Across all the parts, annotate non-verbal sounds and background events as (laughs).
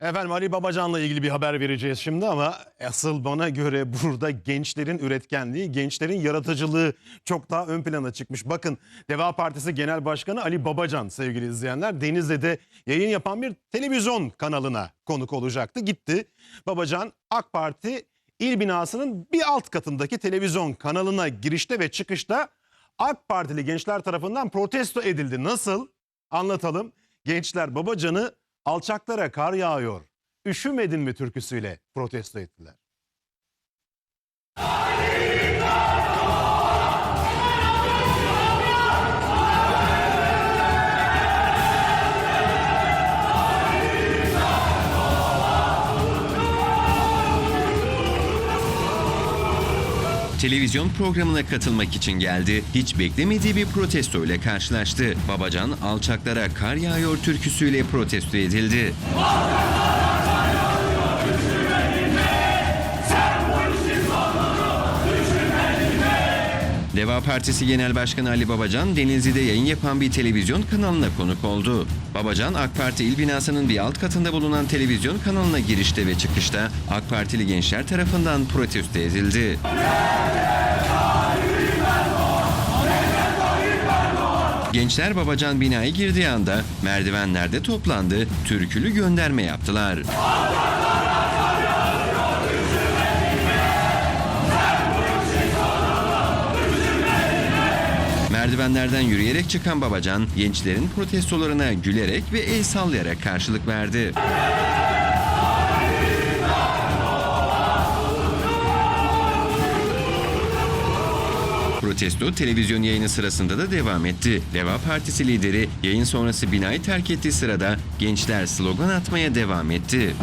Efendim Ali Babacan'la ilgili bir haber vereceğiz şimdi ama asıl bana göre (laughs) burada gençlerin üretkenliği, gençlerin yaratıcılığı çok daha ön plana çıkmış. Bakın Deva Partisi Genel Başkanı Ali Babacan sevgili izleyenler Denizli'de yayın yapan bir televizyon kanalına konuk olacaktı. Gitti. Babacan AK Parti il binasının bir alt katındaki televizyon kanalına girişte ve çıkışta AK Partili gençler tarafından protesto edildi. Nasıl? Anlatalım. Gençler Babacan'ı alçaklara kar yağıyor. Üşümedin mi türküsüyle protesto ettiler. Televizyon programına katılmak için geldi. Hiç beklemediği bir protesto ile karşılaştı. Babacan alçaklara kar yağıyor türküsüyle protesto edildi. Deva Partisi Genel Başkanı Ali Babacan, Denizli'de yayın yapan bir televizyon kanalına konuk oldu. Babacan, AK Parti il binasının bir alt katında bulunan televizyon kanalına girişte ve çıkışta AK Partili gençler tarafından protesto edildi. Gençler Babacan binaya girdiği anda merdivenlerde toplandı, türkülü gönderme yaptılar. Merdivenlerden yürüyerek çıkan Babacan, gençlerin protestolarına gülerek ve el sallayarak karşılık verdi. Protesto televizyon yayını sırasında da devam etti. Deva Partisi lideri yayın sonrası binayı terk ettiği sırada gençler slogan atmaya devam etti.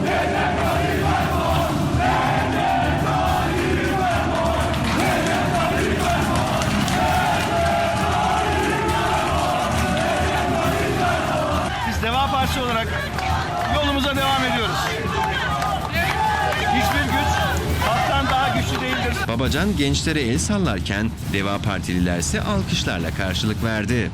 Biz Deva Partisi olarak yolumuza devam ediyoruz. Babacan gençlere el sallarken Deva Partililer ise alkışlarla karşılık verdi.